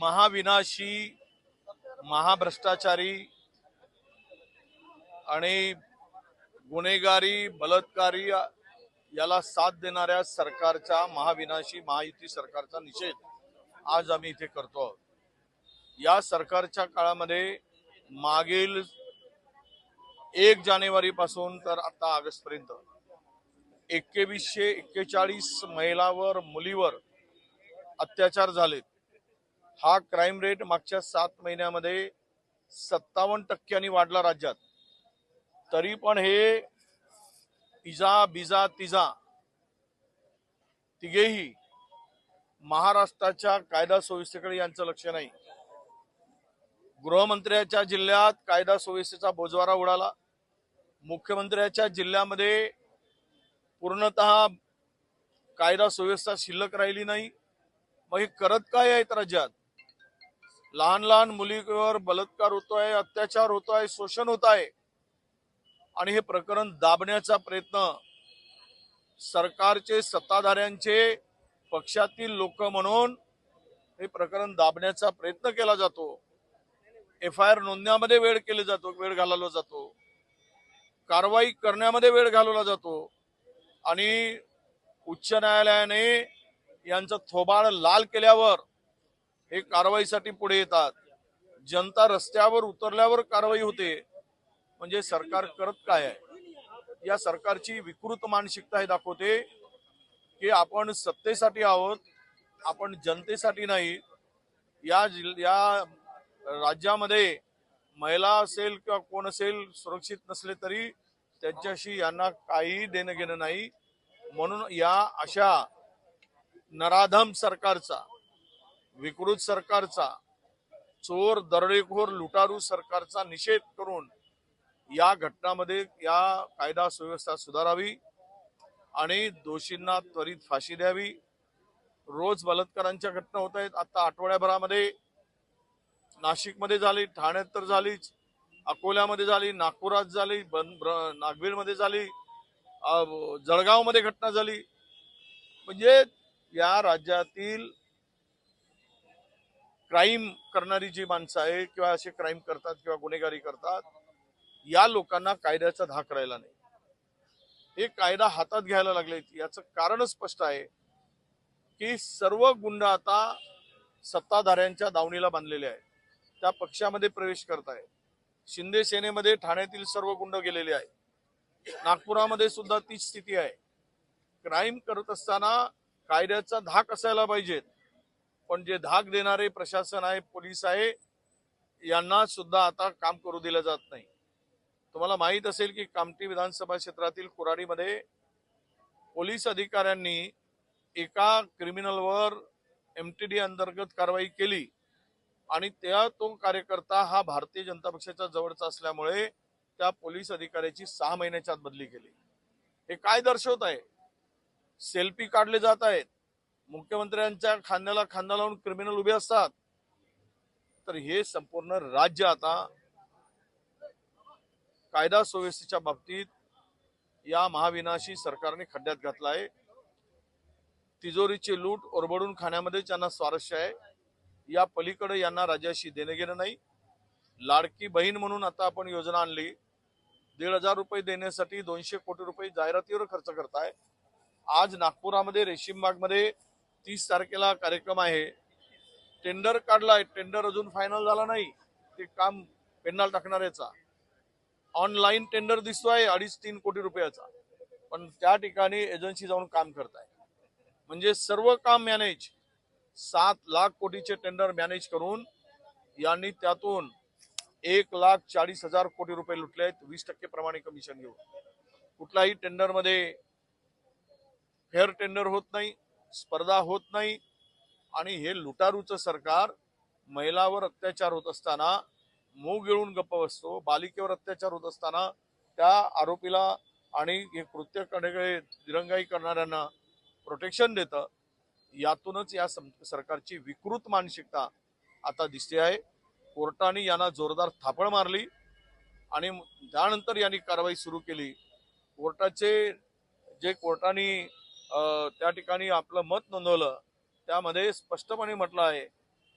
महाविनाशी महाभ्रष्टाचारी आणि गुन्हेगारी बलात्कारी याला साथ देणाऱ्या सरकारच्या महाविनाशी महायुती सरकारचा निषेध आज आम्ही इथे करतो आहोत. या सरकारच्या काळामध्ये मागील एक जानेवारी पासून तर आता ऑगस्ट पर्यंत एकवीसशे एक्केचाळीस महिलावर मुलीवर अत्याचार झालेत हा क्राईम रेट मागच्या सात महिन्यामध्ये सत्तावन्न टक्क्यांनी वाढला राज्यात. तरी पण हे इजा बिजा तिजा तिघेही महाराष्ट्राच्या कायदा सुव्यवस्थेकडे यांचं लक्ष नाही. गृहमंत्र्याच्या जिल्ह्यात कायदा सुव्यवस्थेचा बोजवारा उडाला. मुख्यमंत्र्याच्या जिल्ह्यामध्ये पूर्णतः कायदा सुव्यवस्था शिल्लक राहिली नाही. मग हे करत काय आहेत राज्यात? लहान लहान मुलीवर बलात्कार होतोय अत्याचार होतोय शोषण होत आहे आणि हे प्रकरण दाबण्याचा प्रयत्न सरकारचे सत्ताधाऱ्यांचे पक्षातील लोक म्हणून हे प्रकरण दाबण्याचा प्रयत्न केला जातो. एफ आय आर नोंदण्यामध्ये वेळ केला जातो वेळ घालवला जातो. कारवाई करण्यामध्ये वेळ घालवला जातो. आणि उच्च न्यायालयाने यांचा थोबाड लाल केल्यावर हे कारवाईसाठी पुढे येतात. जनता रस्त्यावर उतरल्यावर कारवाई होते. म्हणजे सरकार करत काय आहे? या सरकारची विकृत मानसिकता हे दाखवते की आपण सत्तेसाठी आहोत आपण जनतेसाठी नाही. या जिल या राज्यामध्ये महिला असेल किंवा कोण असेल सुरक्षित नसले तरी त्यांच्याशी यांना काही देणं घेणं नाही. म्हणून या अशा नराधम सरकारचा विकृत सरकारचा चोर दरोडेखोर लुटारू सरकारचा निषेध करून या घटनामध्ये या कायदा सुव्यवस्था सुधारावी आणि दोषींना त्वरित फाशी द्यावी. रोज बलात्कारांच्या घटना होत आहेत. आता आठवड्याभरामध्ये नाशिकमध्ये झाली ठाण्यात तर झालीच अकोल्यामध्ये झाली नागपुरात झाली बन ब्र- नागवीरमध्ये झाली जळगावमध्ये घटना झाली. म्हणजे या राज्यातील क्राईम करणारी जी माणसं आहे किंवा असे क्राईम करतात किंवा गुन्हेगारी करतात या लोकांना कायद्याचा धाक राहिला नाही. हे कायदा हातात घ्यायला लागले याचं कारण स्पष्ट आहे की सर्व गुंड आता सत्ताधाऱ्यांच्या दावणीला बांधलेले आहेत. त्या पक्षामध्ये प्रवेश करत आहेत शिंदे सेनेमध्ये ठाण्यातील सर्व गुंड गेलेले आहेत. नागपुरामध्ये सुद्धा तीच स्थिती आहे. क्राईम करत असताना कायद्याचा धाक असायला पाहिजेत. पण जे धाक देणारे प्रशासन आहे पोलीस आहे यांना सुद्धा आता काम करू दिलं जात नाही. तुम्हाला माहीत असेल की कामठी विधानसभा क्षेत्रातील कुराडीमध्ये पोलीस अधिकाऱ्यांनी एका क्रिमिनलवर एम टी डी अंतर्गत कारवाई केली आणि त्या तो कार्यकर्ता हा भारतीय जनता पक्षाच्या जवळचा असल्यामुळे त्या पोलीस अधिकाऱ्याची सहा महिन्याच्या आत बदली केली. हे काय दर्शवत आहे? सेल्फी काढले जात आहेत. मुख्यमंत्र्यांच्या खांद्याला खांदा लावून क्रिमिनल उभे असतात. तर हे संपूर्ण राज्य आता कायदा सुव्यवस्थेच्या बाबतीत या महाविनाशी सरकारने खड्ड्यात घातला आहे तिजोरीची लूट ओरबडून खाण्यामध्ये त्यांना स्वारस्य आहे. या पलीकडे यांना राज्याशी देणं घेणं नाही. लाडकी बहीण म्हणून आता आपण योजना आणली. दीड हजार रुपये देण्यासाठी दोनशे कोटी रुपये जाहिरातीवर खर्च करताय. आज नागपुरामध्ये रेशीमबागमध्ये तीस तारखेला कार्यक्रम आहे. टेंडर काढला आहे टेंडर अजून फायनल झाला नाही. ते काम पेन्नाल टाकणाऱ्याचा. ऑनलाईन टेंडर दिसतोय अडीच तीन कोटी रुपयाचा. पण त्या ठिकाणी एजन्सी जाऊन काम करताय. म्हणजे सर्व काम मॅनेज सात लाख कोटीचे टेंडर मॅनेज करून यांनी त्यातून एक लाख चाळीस हजार कोटी रुपये लुटले आहेत. वीस टक्के प्रमाणे कमिशन घेऊन. कुठलाही टेंडरमध्ये फेअर टेंडर होत नाही. स्पर्धा होत नाही. आणि हे लुटारूचं सरकार महिलावर अत्याचार होत असताना मूग गिळून गप्प बसतो बालिकेवर अत्याचार होत असताना त्या आरोपीला आणि हे कृत्यकडे दिरंगाई करणाऱ्यांना प्रोटेक्शन देतं. यातूनच या सं- सरकारची विकृत मानसिकता आता दिसते आहे. कोर्टाने यांना जोरदार थापड मारली आणि त्यानंतर यांनी कारवाई सुरू केली. कोर्टाचे जे कोर्टाने त्या ठिकाणी आपलं मत नोंदवलं. त्यामध्ये स्पष्टपणे म्हटलं आहे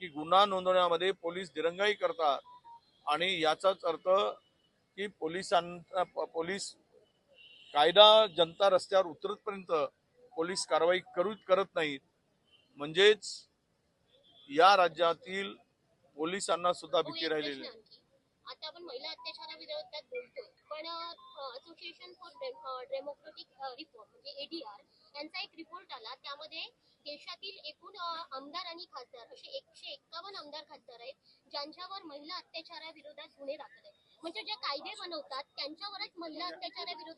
की गुन्हा नोंदवण्यामध्ये पोलीस दिरंगाई करतात. आणि याचाच अर्थ की पोलिसांना पोलीस कायदा जनता रस्त्यावर उतरतपर्यंत पोलीस कारवाई करू करत नाहीत. म्हणजेच या राज्यातील पोलिसांना सुद्धा हो, भीती राहिलेली. आता आपण महिला अत्याचाराविरोधात बोलतोय. पण असोसिएशन फॉर डेमोक्रेटिक रिफॉर्म म्हणजे एडीआर यांचा एक रिपोर्ट आला. त्यामध्ये देशातील एकूण आमदार आणि खासदार असे एकशे एक्कावन्न आमदार खासदार आहेत ज्यांच्यावर महिला अत्याचाराविरोधात गुन्हे दाखल आहेत. म्हणजे जे कायदे बनवतात त्यांच्यावरच महिला अत्याचाराविरोधात